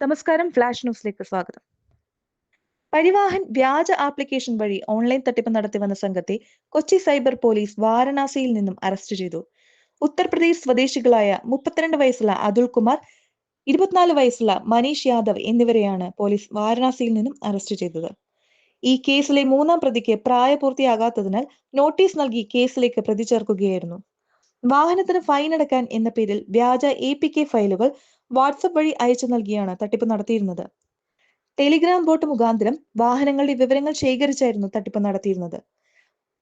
നമസ്കാരം ഫ്ലാഷ് ന്യൂസിലേക്ക് സ്വാഗതം. പരിവാഹൻ വ്യാജ ആപ്ലിക്കേഷൻ വഴി ഓൺലൈൻ തട്ടിപ്പ് നടത്തി വന്ന സംഘത്തെ കൊച്ചി സൈബർ പോലീസ് വാരണാസിയിൽ നിന്നും അറസ്റ്റ് ചെയ്തു. ഉത്തർപ്രദേശ് സ്വദേശികളായ മുപ്പത്തിരണ്ട് വയസ്സുള്ള അതുൽ കുമാർ ഇരുപത്തിനാല് വയസ്സുള്ള മനീഷ് യാദവ് എന്നിവരെയാണ് പോലീസ് വാരണാസിയിൽ നിന്നും അറസ്റ്റ് ചെയ്തത്. ഈ കേസിലെ മൂന്നാം പ്രതിക്ക് പ്രായപൂർത്തിയാകാത്തതിനാൽ നോട്ടീസ് നൽകി കേസിലേക്ക് പ്രതി ചേർക്കുകയായിരുന്നു. വാഹനത്തിന് ഫൈൻ അടക്കാൻ എന്ന പേരിൽ വ്യാജ എ പി കെ ഫയലുകൾ വാട്സപ്പ് വഴി അയച്ചു നൽകിയാണ് തട്ടിപ്പ് നടത്തിയിരുന്നത്. ടെലിഗ്രാം ബോട്ട് മുഖാന്തരം വാഹനങ്ങളുടെ വിവരങ്ങൾ ശേഖരിച്ചായിരുന്നു തട്ടിപ്പ് നടത്തിയിരുന്നത്.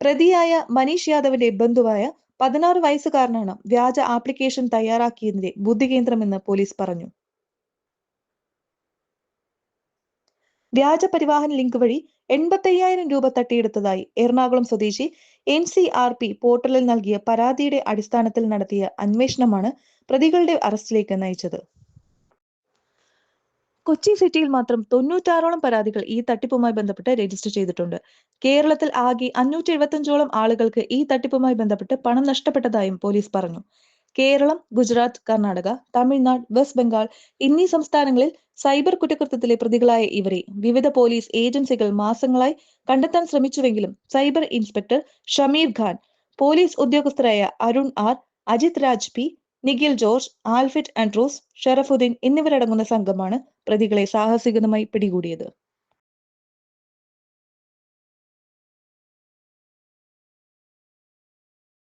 പ്രതിയായ മനീഷ് യാദവിന്റെ ബന്ധുവായ പതിനാറ് വയസ്സുകാരനാണ് വ്യാജ ആപ്ലിക്കേഷൻ തയ്യാറാക്കിയതിന്റെ ബുദ്ധികേന്ദ്രമെന്ന് പോലീസ് പറഞ്ഞു. വ്യാജ പരിവാഹൻ ലിങ്ക് വഴി എൺപത്തയ്യായിരം രൂപ തട്ടിയെടുത്തതായി എറണാകുളം സ്വദേശി എൻ സി ആർ പി പോർട്ടലിൽ നൽകിയ പരാതിയുടെ അടിസ്ഥാനത്തിൽ നടത്തിയ അന്വേഷണമാണ് പ്രതികളുടെ അറസ്റ്റിലേക്ക് നയിച്ചത്. കൊച്ചി സിറ്റിയിൽ മാത്രം തൊണ്ണൂറ്റാറോളം പരാതികൾ ഈ തട്ടിപ്പുമായി ബന്ധപ്പെട്ട് രജിസ്റ്റർ ചെയ്തിട്ടുണ്ട്. കേരളത്തിൽ ആകെ അഞ്ഞൂറ്റി എഴുപത്തഞ്ചോളം ആളുകൾക്ക് ഈ തട്ടിപ്പുമായി ബന്ധപ്പെട്ട് പണം നഷ്ടപ്പെട്ടതായും പോലീസ് പറഞ്ഞു. കേരളം ഗുജറാത്ത് കർണാടക തമിഴ്നാട് വെസ്റ്റ് ബംഗാൾ എന്നീ സംസ്ഥാനങ്ങളിൽ സൈബർ കുറ്റകൃത്യത്തിലെ പ്രതികളായ ഇവരെ വിവിധ പോലീസ് ഏജൻസികൾ മാസങ്ങളായി കണ്ടെത്താൻ ശ്രമിച്ചുവെങ്കിലും cyber inspector Shameer Khan police ഉദ്യോഗസ്ഥരായ Arun R Ajith Raj P Nikhil George Alfit Andrews Sharafuddin എന്നിവരടങ്ങുന്ന സംഘമാണ് പ്രതികളെ സാഹസികതമായി പിടികൂടിയത്.